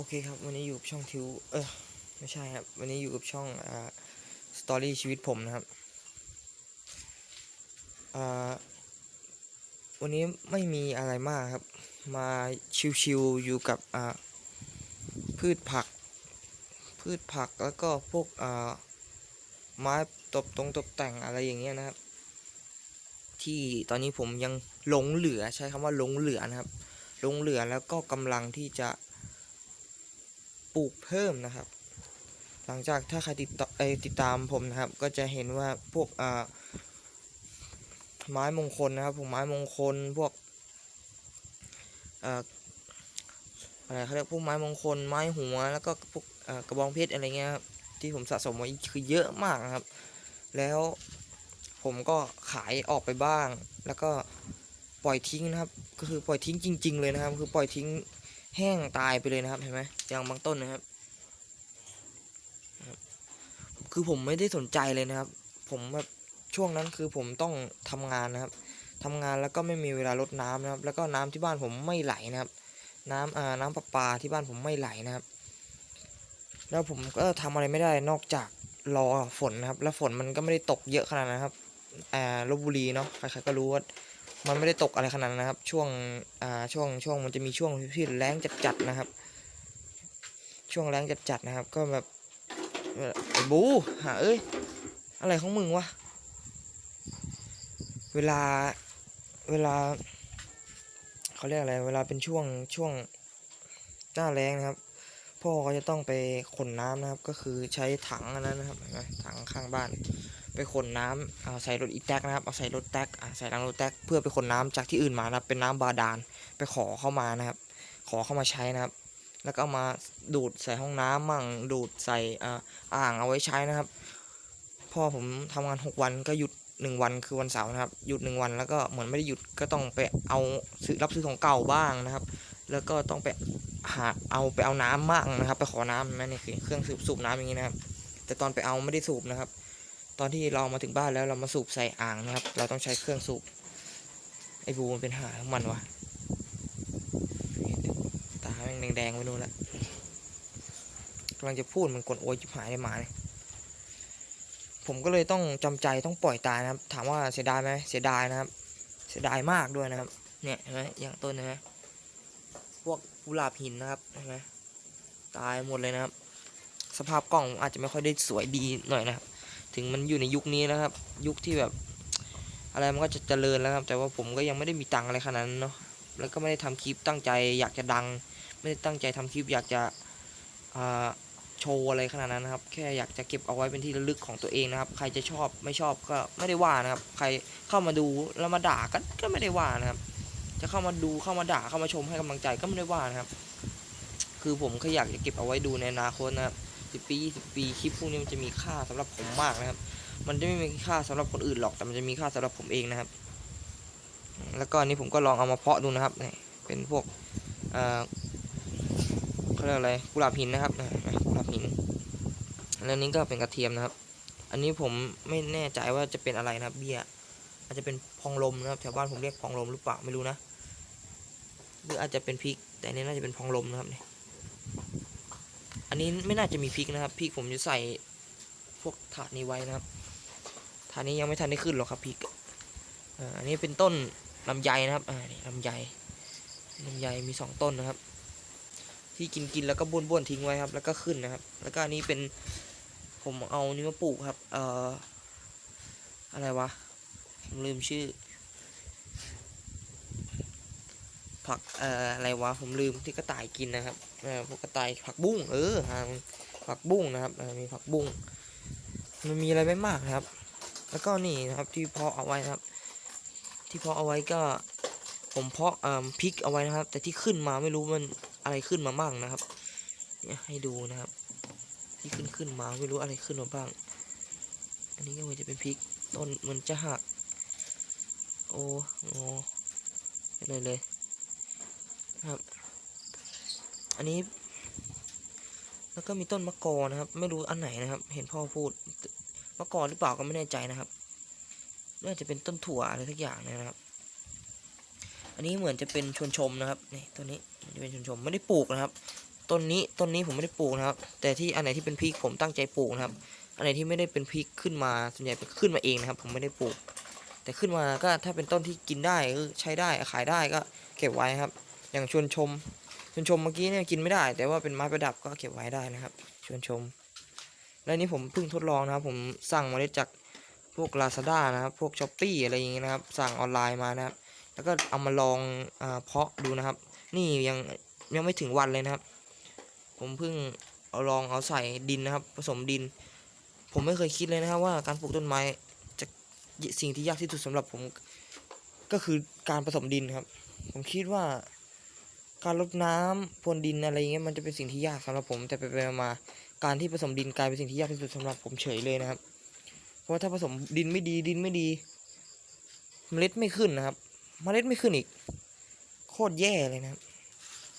โอเคครับ วันนี้อยู่กับช่องทิวเออไม่ใช่ครับ วันนี้อยู่กับช่องอ่าสตอรี่ชีวิตผมนะครับอ่าวันนี้ไม่มีอะไรมากครับ มาชิวๆอยู่กับอ่าพืชผัก พืชผักแล้วก็พวกอ่าไม้ตบตรงตกแต่งอะไรอย่างเงี้ยนะครับ ที่ตอนนี้ผมยังหลงเหลือใช้คำว่าหลงเหลือนะครับหลงเหลือแล้วก็กำลังที่จะ ลูกเพิ่มนะครับ หลังจากถ้าใครติดต่อเอติดตามผมนะครับ ก็จะเห็นว่าพวกอ่าไม้มงคลนะครับผมไม้มงคลพวกอ่ออะไรเขาเรียกพวกไม้มงคลไม้หัวแล้วก็พวกกระบองเพชรอะไรเงี้ยครับที่ผมสะสมไว้คือเยอะมากนะครับ แล้วผมก็ขายออกไปบ้าง แล้วก็ปล่อยทิ้งนะครับ ก็คือปล่อยทิ้งจริง ๆ เลยนะครับ คือปล่อยทิ้ง แห้งตายไปเลยนะครับเห็นไหมอย่างบางต้นนะครับ คือผมไม่ได้สนใจเลยนะครับ ผมแบบช่วงนั้นคือผมต้องทำงานนะครับทำงานแล้วก็ไม่มีเวลารดน้ำนะครับ แล้วก็น้ำที่บ้านผมไม่ไหลนะครับ น้ำอ่าน้ำประปาที่บ้านผมไม่ไหลนะครับ แล้วผมก็ทำอะไรไม่ได้นอกจากรอฝนนะครับ แล้วฝนมันก็ไม่ได้ตกเยอะขนาดนั้นครับอ่าลบบุรีเนาะใครๆก็รู้ว่า มันไม่ได้ตกอะไรขนาดนะครับ ช่วงอ่าช่วงช่วงมันจะมีช่วงที่แรงจัดๆนะครับ ช่วงแรงจัดๆนะครับ ก็แบบบูหาเอ้ยอะไรของมึงวะเวลาเวลาเขาเรียกอะไร เวลาเป็นช่วงช่วงหน้าแรงนะครับ พ่อก็จะต้องไปขนน้ำนะครับ ก็คือใช้ถังอันนั้นนะครับเห็นไหมถังข้างบ้าน ไปขนน้ำเอาใส่รถอีแท็กนะครับเอาใส่รถแท็กอาใส่รังรถแท็กเพื่อไปขนน้ำจากที่อื่นมานะครับเป็นน้ำบาดาลไปขอเข้ามานะครับ ขอเข้ามาใช้นะครับ แล้วก็เอามาดูดใส่ห้องน้ำมั่งดูดใส่อ่าอ่างเอาไว้ใช้นะครับ พ่อผมทำงานหกวันก็หยุดหนึ่งวันคือวันเสาร์นะครับ หยุดหนึ่งวันแล้วก็เหมือนไม่ได้หยุดก็ต้องไปเอาซื้อรับซื้อของเก่าบ้างนะครับ แล้วก็ต้องไปหาเอาไปเอาน้ำมั่งนะครับ ไปขอน้ำนั่นนี่คือเครื่องสูบสูบน้ำอย่างนี้นะครับ แต่ตอนไปเอาไม่ได้สูบนะครับ ตอนที่เรามาถึงบ้านแล้วเรามาสูบใส่อ่างนะครับ เราต้องใช้เครื่องสูบ ไอ้บูมันเป็นหาของมันวะตาแม่งแดงๆไปนู่นละกำลังจะพูดมันกดโอยจิบหายได้หมาเนี่ยผมก็เลยต้องจำใจต้องปล่อยตายนะครับ ถามว่าเสียดายไหมเสียดายนะครับ เสียดายมากด้วยนะครับ เนี่ยเห็นไหมอย่างต้นเห็นไหมพวกกุหลาบหินนะครับเห็นไหมตายหมดเลยนะครับ สภาพกล้องอาจจะไม่ค่อยได้สวยดีหน่อยนะครับ ถึงมันอยู่ในยุคนี้นะครับ ยุคที่แบบ อะไรมันก็จะเจริญแล้วครับ แต่ว่าผมก็ยังไม่ได้มีตังอะไรขนาดนั้นเนาะแล้วก็ไม่ได้ทำคลิปตั้งใจ อยากจะดัง ไม่ได้ตั้งใจทำคลิปอยากจะโชว์อะไรขนาดนั้นนะครับ แค่อยากจะเก็บเอาไว้เป็นที่ระลึกของตัวเองนะครับ ใครจะชอบไม่ชอบก็ไม่ได้ว่านะครับ ใครเข้ามาดูแล้วมาด่าก็ก็ไม่ได้ว่านะครับ จะเข้ามาดูเข้ามาด่าเข้ามาชมให้กำลังใจก็ไม่ได้ว่านะครับ คือผมแค่อยากจะเก็บเอาไว้ดูในอนาคตนะครับ สิบปียี่สิบปีคลิปพวกนี้มันจะมีค่าสำหรับผมมากนะครับ มันจะไม่มีค่าสำหรับคนอื่นหรอกแต่มันจะมีค่าสำหรับผมเองนะครับ แล้วก็อันนี้ผมก็ลองเอามาเพาะดูนะครับนี่เป็นพวกเอ่อเขาเรียกอะไรกุหลาบหินนะครับกุหลาบหินแล้วนี้ก็เป็นกระเทียมนะครับ อันนี้ผมไม่แน่ใจว่าจะเป็นอะไรนะครับ เบี้ยอาจจะเป็นพองลมนะครับแถวบ้านผมเรียกพองลมหรือเปล่าไม่รู้นะหรืออาจจะเป็นพริก แต่อันนี้น่าจะเป็นพองลมนะครับเนี่อั นนี้ไม่น่าจะมีพริกนะครับพริกผมจะใส่พวกถาดนี้ไว้นะครับถาดนี้ยังไม่ทันได้ขึ้นหรอกครับพริกอันนี้เป็นต้นลำไยนะครับอ่านี่ลำไยลำไยมีสองต้นนะครับ ที่กินกินแล้วก็บ้วนบ้วนทิ้งไว้ครับ แล้วก็ขึ้นนะครับ แล้วก็อันนี้เป็นผมเอานี่มาปลูกครับ เอ่ออะไรวะผมลืมชื่อ ผักเอ่ออะไรวะผมลืมที่กระต่ายกินนะครับเออพวกกระต่ายผักบุ้งเออหาผักบุ้งนะครับมีผักบุ้งมันมีอะไรไม่มากครับ แล้วก็นี่นะครับที่เพาะเอาไว้นะครับ ที่เพาะเอาไว้ก็ผมเพาะเอ่อพริกเอาไว้นะครับ แต่ที่ขึ้นมาไม่รู้มันอะไรขึ้นมาบ้างนะครับเนี่ยให้ดูนะครับ ที่ขึ้นขึ้นมาไม่รู้อะไรขึ้นมาบ้าง อันนี้ก็เหมือนจะเป็นพริกต้นมันจะหักโอ้โหเลยเลย ครับ อันนี้ แล้วก็มีต้นมะกอนะครับ ไม่รู้อันไหนนะครับ เห็นพ่อพูดมะกอหรือเปล่าก็ไม่แน่ใจนะครับน่าจะเป็นต้นถั่วอะไรทักอย่างนะครับ อันนี้เหมือนจะเป็นชวนชมนะครับนี่ตัวนี้มันจะเป็นชวนชมไม่ได้ปลูกนะครับต้นนี้ต้นนี้ผมไม่ได้ปลูกนะครับ แต่ที่อันไหนที่เป็นพริกผมตั้งใจปลูกนะครับ อันไหนที่ไม่ได้เป็นพริกขึ้นมาส่วนใหญ่เป็นขึ้นมาเองนะครับ ผมไม่ได้ปลูก แต่ขึ้นมาก็ถ้าเป็นต้นที่กินได้ใช้ได้ขายได้ก็เก็บไว้ครับ อย่างชวนชม วนชมเมื่อกี้เนี่ยกินไม่ได้ แต่ว่าเป็นไม้ประดับก็เก็บไว้ได้นะครับ ชวนชม และนี่ผมเพิ่งทดลองนะครับ ผมสั่งมาได้จากพวก Lazada นะครับ พวก s h อ p e e อะไรอย่างงี้นะครับ สั่งออนไลน์มานะครับ แล้วก็เอามาลองอเพาะดูนะครับ นี่ยังยังไม่ถึงวันเลยนะครับ ผมเพิ่งเอาลองเอาใส่ดินนะครับ ผสมดิน ผมไม่เคยคิดเลยนะครับ ว่าการปลูกต้นไม้จะสิ่งที่ยากที่สุดสำหรับผม ก็คือการผสมดินครับ ผมคิดว่า การรดน้ำพรวนดินอะไรอย่างเงี้ยมันจะเป็นสิ่งที่ยากสำหรับผม แต่ไปไปๆมาการที่ผสมดินกลายเป็นสิ่งที่ยากที่สุดสำหรับผมเฉยเลยนะครับ เพราะว่าถ้าผสมดินไม่ดีดินไม่ดี เมล็ดไม่ขึ้นนะครับ เมล็ดไม่ขึ้นอีก โคตรแย่เลยนะครับ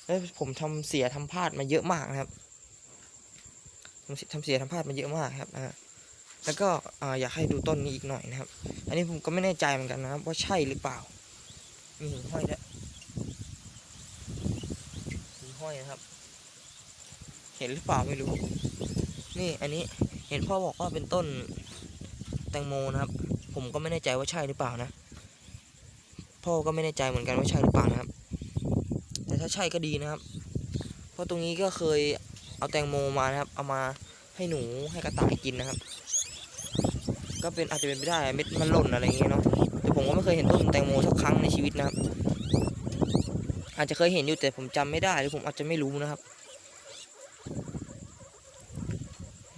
แล้วผมทำเสียทำพลาดมาเยอะมากนะครับผมทำเสียทำพลาดมาเยอะมากครับนะฮะแล้วก็ออยากให้ดูต้นนี้อีกหน่อยนะครับ อันนี้ผมก็ไม่แน่ใจเหมือนกันนะครับว่าใช่หรือเปล่า มีหิ่งห้อยด้ว ห้อยครับ เห็นหรือเปล่าไม่รู้ นี่อันนี้เห็นพ่อบอกว่าเป็นต้นแตงโมนะครับ ผมก็ไม่แน่ใจว่าใช่หรือเปล่านะ พ่อก็ไม่แน่ใจเหมือนกันว่าใช่หรือเปล่านะครับ แต่ถ้าใช่ก็ดีนะครับ เพราะตรงนี้ก็เคยเอาแตงโมมานะครับ เอามาให้หนูให้กระต่ายกินนะครับ ก็เป็นอาจจะเป็นไปได้เม็ดมันหล่นอะไรอย่างเงี้ยเนาะแต่ผมก็ไม่เคยเห็นต้นแตงโมสักครั้งในชีวิตนะครับ อาจจะเคยเห็นอยู่แต่ผมจำไม่ได้หรือผมอาจจะไม่รู้นะครับ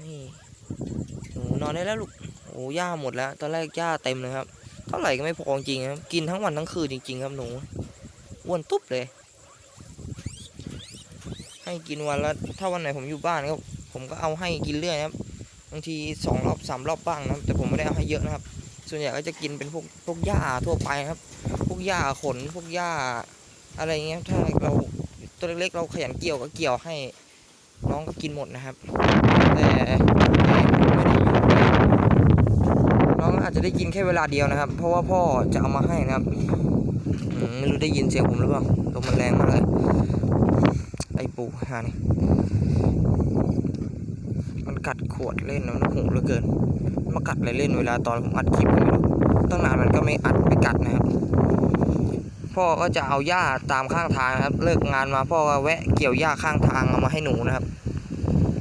นี่หนูนอนได้แล้วลูกโอ้ย่าหมดแล้ว ตอนแรกย่าเต็มเลยครับเท่าไหร่ก็ไม่พอจริงครับ กินทั้งวันทั้งคืนจริง ๆ ครับหนูอ้วนตุ๊บเลย ให้กินวันละถ้าวันไหนผมอยู่บ้านก็ผมก็เอาให้กินเรื่อยครับบางทีสองรอบสามรอบบ้างนะครับแต่ผมไม่ได้เอาให้เยอะนะครับ ส่วนใหญ่ก็จะกินเป็นพวกพวกหญ้าทั่วไปครับ พวกหญ้าขนพวกหญ้า อะไรเงี้ยถ้าเราตัวเล็กๆเราขยันเกี่ยวก็เกี่ยวให้น้องก็กินหมดนะครับ แต่ไม่ได้อยู่น้องอาจจะได้กินแค่เวลาเดียวนะครับ เพราะว่าพ่อจะเอามาให้นะครับไม่รู้ได้ยินเสียงผมหรือเปล่าลมมันแรงมากเลยไอ้ปูหานี่มันกัดขวดเล่นนะมันหูเหลือเกินมากัดอะไรเล่นเวลาตอนผมอัดคลิปไม่รู้ตั้งนานมันก็ไม่อัดไม่กัดนะครับ พ่อก็จะเอาหญ้าตามข้างทางครับ เลิกงานมาพ่อก็แวะเกี่ยวหญ้าข้างทางเอามาให้หนูนะครับ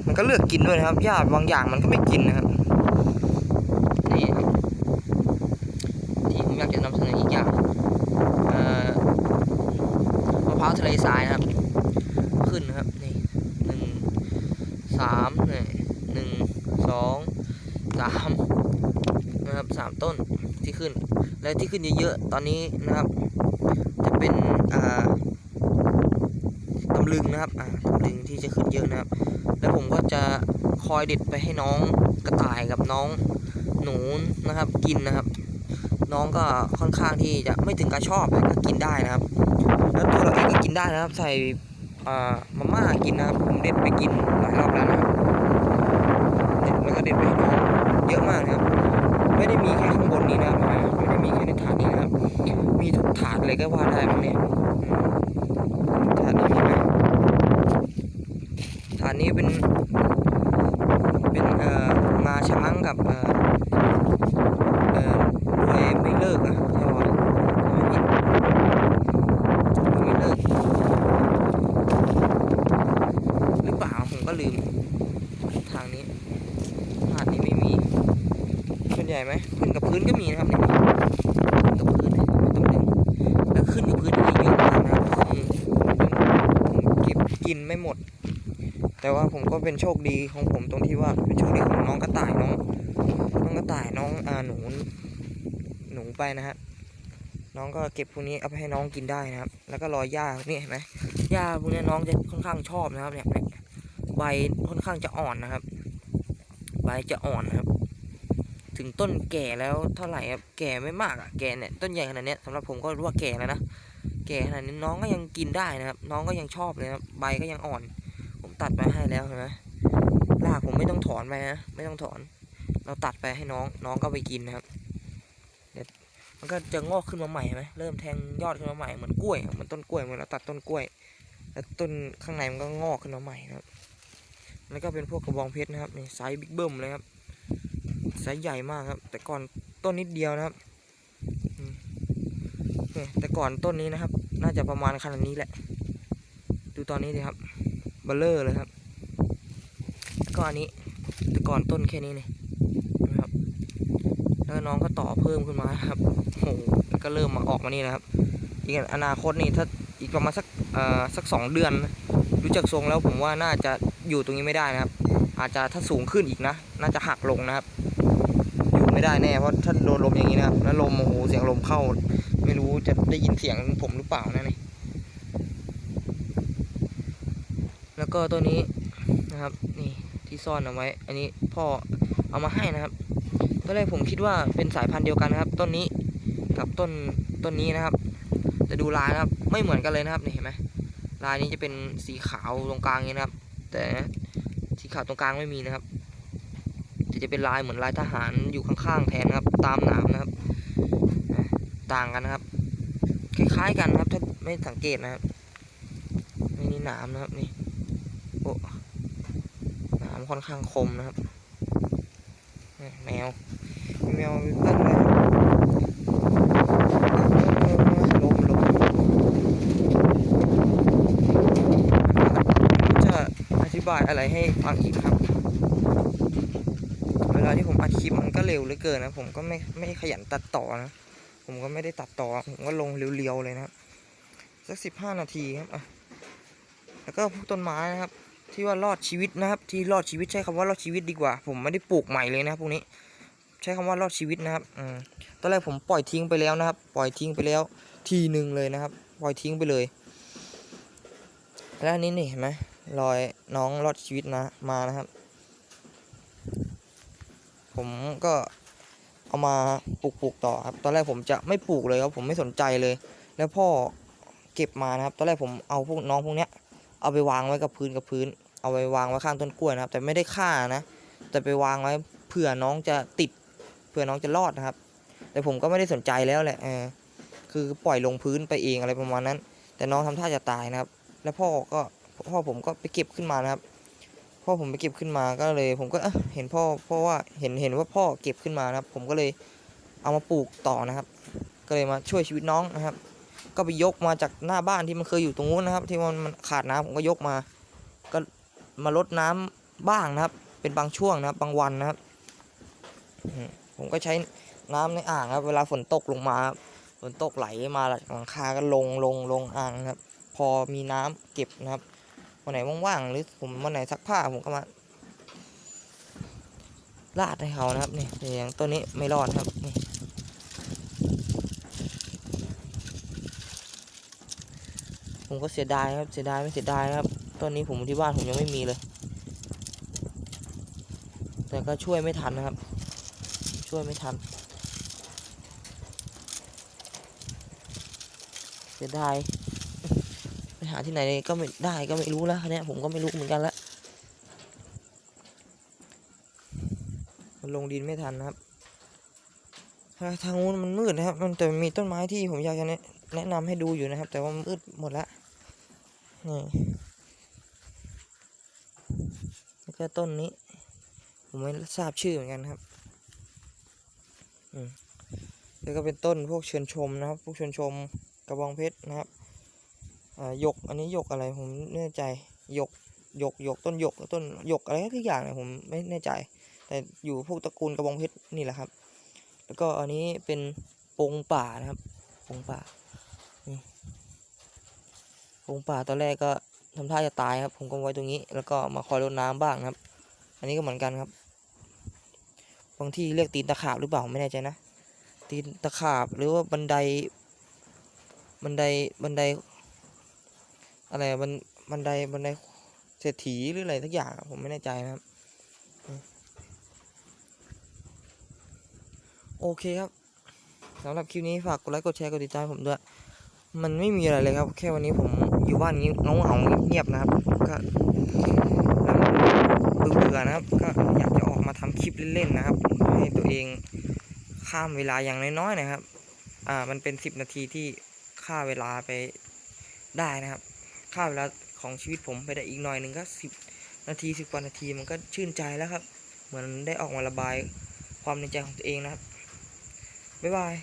มันก็เลือกกินด้วยนะครับหญ้าบางอย่างมันก็ไม่กินนะครับนี่ครับนี่ผมอยากจะนำเสนออีกอย่างมะพร้าวทะเลทรายนะครับ ขึ้นนะครับนี่หนึ่งสามนี่หนึ่งสองสามนะครับสามต้นที่ขึ้นและที่ขึ้นเยอะๆตอนนี้นะครับ จะเป็นอ่าตำลึงนะครับอ่าตำลึงที่จะขึ้นเยอะนะครับ แล้วผมก็จะคอยเด็ดไปให้น้องกระต่ายกับน้องหนูนะครับ กินนะครับ น้องก็ค่อนข้างที่จะไม่ถึงกับชอบแต่ก็กินได้นะครับ แล้วตัวเราเองก็กินได้นะครับ ใส่อ่ามาม่ากินนะครับผมเด็ดไปกินหลายรอบแล้วนะครับเด็ดแล้วก็เด็ดไปให้น้องเยอะมากนะครับ ไม่ได้มีแค่ข้างบนนี้นะครับไม่ได้มีแค่ในถาดนี้นะครับ มีทุกถาดเลยก็ว่าได้มั้งเนี่ยอืมถาดนี้มีไหมถาดนี้เป็น เป็นเอ่อมาช้างกับเอ่อเอ่อรวยไม่เลิกอะใช่ป่ะไม่ผิดรวยไม่เลิกหรือเปล่าผมก็ลืม ทางนี้ถาดนี้ไม่มีส่วนใหญ่ไหมขึ้นกับพื้นก็มีนะครับเนี่ยขึ้นกับพื้นเนี่ยไม่ต้องดึงแล้วขึ้นกับพื้นนี่เยอะมากนะครับผมผมเก็บกิน ไม่หมด แต่ว่าผมก็เป็นโชคดีของผมตรงที่ว่าเป็นโชคดีของน้องกระต่ายน้องน้องกระต่ายน้องอ่าหนูหนูไปนะฮะน้องก็เก็บพวกนี้เอาไปให้น้องกินได้นะครับ แล้วก็รอยหญ้านี่เห็นไหมหญ้าพวกนี้น้องจะค่อนข้างชอบนะครับเนี่ยใบค่อนข้างจะอ่อนนะครับ ใบจะอ่อนนะครับ ถึงต้นแก่แล้วเท่าไหร่ครับแก่ไม่มากอะแก่เนี่ยต้นใหญ่ขนาดนี้สำหรับผมก็รู้ว่าแก่แล้วนะ ก่ขนาดนี้น้องก็ยังกินได้นะครับ น้องก็ยังชอบเลยครับใบก็ยังอ่อน ผมตัดไปให้แล้วเห็นไหมรากผมไม่ต้องถอนไปนะไม่ต้องถอน เราตัดไปให้น้องน้องก็ไปกินนะครับเดี๋ยวมันก็จะงอกขึ้นมาใหม่ไหมเริ่มแทงยอดขึ้นมาใหม่เหมือนกล้วยเหมือนต้นกล้วยเหมือนเราตัดต้นกล้วย แล้วต้นข้างในมันก็งอกขึ้นมาใหม่นะครับ แล้วก็เป็นพวกกระบองเพชรนะครับนี่ไซส์บิ๊กเบิ้มเลยครับไซส์ใหญ่มากครับ แต่ก่อนต้นนิดเดียวนะครับ แต่ก่อนต้นนี้นะครับ น่าจะประมาณขนาดนี้แหละ ดูตอนนี้สิครับเบลเลอร์เลยครับแล้วก็อันนี้แต่ก่อนต้นแค่นี้นี่นะครับ แล้วน้องก็ต่อเพิ่มขึ้นมาครับโอ้โหแล้วก็เริ่มมาออกมานี่นะครับอีกอนาคตนี่ถ้าอีกประมาณสักสักสองเดือนนะดูจากทรงแล้วผมว่าน่าจะอยู่ตรงนี้ไม่ได้นะครับ อาจจะถ้าสูงขึ้นอีกนะ น่าจะหักลงนะครับ อยู่ไม่ได้แน่เพราะถ้าโดนลมอย่างนี้นะครับแล้วลมโอ้โหเสียงลมเข้า ไม่รู้จะได้ยินเสียงผมหรือเปล่านะนี่แล้วก็ตัวนี้นะครับนี่ที่ซ่อนเอาไว้ อันนี้พ่อเอามาให้นะครับตอนแรกผมคิดว่าเป็นสายพันธุ์เดียวกันนะครับ ต้นนี้กับต้นต้นนี้นะครับ แต่ดูลายนะครับไม่เหมือนกันเลยนะครับนี่เห็นไหมลายนี้จะเป็นสีขาวตรงกลางองนี้นะครับ แต่สีขาวตรงกลางไม่มีนะครับจะจะเป็นลายเหมือนลายทหารอยู่ข้างๆแทนนะครับ ตามหนามนะครับ ต่างกันนะครับ คล้ายๆกันนะครับ ถ้าไม่สังเกตนะครับนี่นี่นามนะครับนี่โอ้นามค่อนข้างคมนะครับแมวมีแมวตั้งเลยลมลมจะอธิบายอะไรให้ฟังอีกครับ เวลาที่ผมอัดคลิปมันก็เร็วเหลือเกินนะ ผมก็ไม่ไม่ขยันตัดต่อนะ ผมก็ไม่ได้ตัดต่อ ผมก็ลงเรียวๆเลยนะครับ สักสิบห้านาทีครับอะแล้วก็พวกต้นไม้นะครับ ที่ว่ารอดชีวิตนะครับ ที่รอดชีวิตใช้คำว่ารอดชีวิตดีกว่า ผมไม่ได้ปลูกใหม่เลยนะครับพวกนี้ ใช้คำว่ารอดชีวิตนะครับอืมตอนแรกผมปล่อยทิ้งไปแล้วนะครับ ปล่อยทิ้งไปแล้ว ทีหนึ่งเลยนะครับ ปล่อยทิ้งไปเลย แล้วอันนี้นี่เห็นไหมรอยน้องรอดชีวิตนะ มานะครับ ผมก็ เอามาปลูกปลูกต่อครับ ตอนแรกผมจะไม่ปลูกเลยครับผมไม่สนใจเลย แล้วพ่อเก็บมานะครับ ตอนแรกผมเอาพวกน้องพวกเนี้ยเอาไปวางไว้กับพื้นกับพื้น เอาไปวางไว้ข้างต้นกล้วยนะครับ แต่ไม่ได้ฆ่านะแต่ไปวางไว้เผื่อน้องจะติดเผื่อน้องจะรอดนะครับ แต่ผมก็ไม่ได้สนใจแล้วแหละเออคือปล่อยลงพื้นไปเองอะไรประมาณนั้น แต่น้องทำท่าจะตายนะครับ แล้วพ่อก็พ่อผมก็ไปเก็บขึ้นมานะครับ พ่อผมไปเก็บขึ้นมาก็เลย ผมก็เห็นพ่อเพราะว่าเห็นเห็นว่าพ่อเก็บขึ้นมานะครับ ผมก็เลยเอามาปลูกต่อนะครับ ก็เลยมาช่วยชีวิตน้องนะครับ ก็ไปยกมาจากหน้าบ้านที่มันเคยอยู่ตรงนู้นนะครับ ที่มันมันขาดน้ำผมก็ยกมา ก็มาลดน้ำบ้างนะครับ เป็นบางช่วงนะครับ บางวันนะครับผมก็ใช้น้ำในอ่างครับ เวลาฝนตกลงมาฝนตกไหลมาหลังคาก็ลงลงลงอ่างครับ พอมีน้ำเก็บนะครับ วันไหนว่างๆหรือผมวันไหนซักผ้าผมก็มาลาดให้เขานะครับนี่อย่างตัวนี้ไม่รอดครับนี่ผมก็เสียดายครับเสียดายไม่เสียดายครับต้นนี้ผมที่บ้านผมยังไม่มีเลย แต่ก็ช่วยไม่ทันนะครับ ช่วยไม่ทันเสียดาย ไปหาที่ไหนก็ไม่ได้ก็ไม่รู้แล้วคันเนี้ยผมก็ไม่รู้เหมือนกันละมันลงดินไม่ทันนะครับ ทางนู้นมันมืดนะครับ มันแต่มีต้นไม้ที่ผมอยากจะแนะนะนำให้ดูอยู่นะครับ แต่ว่ามืดหมดละนี่แล้วก็ต้นนี้ ผมไม่ทราบชื่อเหมือนกันครับอืมแล้วก็เป็นต้นพวกเชิญชมนะครับ พวกเชิญชมกระบองเพชรนะครับ อ่าหยกอันนี้หยกอะไรผมไม่แน่ใจหยกหยกหยกต้นหยกต้นหยกอะไรทุกอย่างเนี่ยผมไม่แน่ใจ แต่อยู่พวกตระกูลกระบองเพชรนี่แหละครับ แล้วก็อันนี้เป็นปงป่านะครับปงป่าปงป่าตอนแรกก็ทำท่าจะตายครับ ผมก็ไว้ตรงนี้ แล้วก็มาคอยรดน้ำบ้างครับ อันนี้ก็เหมือนกันครับบางที่เรียกตีนตะขาบหรือเปล่าไม่แน่ใจนะตีนตะขาบหรือว่าบันไดบันไดบันได อะไรบันบันไดบันไดเศรษฐีหรืออะไรสักอย่างผมไม่แน่ใจนะครับ โอเคครับสำหรับคลิปนี้ฝากกดไลค์กดแชร์กดติดตามผมด้วย มันไม่มีอะไรเลยครับ แค่วันนี้ผมอยู่บ้านนี้เงาเงาเงียบนะครับ ก็เบื่อนะครับ ก็อยากจะออกมาทำคลิปเล่นๆนะครับ ให้ตัวเองข้ามเวลาอย่างน้อยๆนะครับ อ่า มันเป็นสิบนาทีที่ฆ่าเวลาไปได้นะครับ ค่าเวลาของชีวิตผมไปได้อีกหน่อยหนึ่งก็สิบนาทีสิบกว่านาทีมันก็ชื่นใจแล้วครับ เหมือนได้ออกมาระบายความในใจของตัวเองนะครับบ๊ายบาย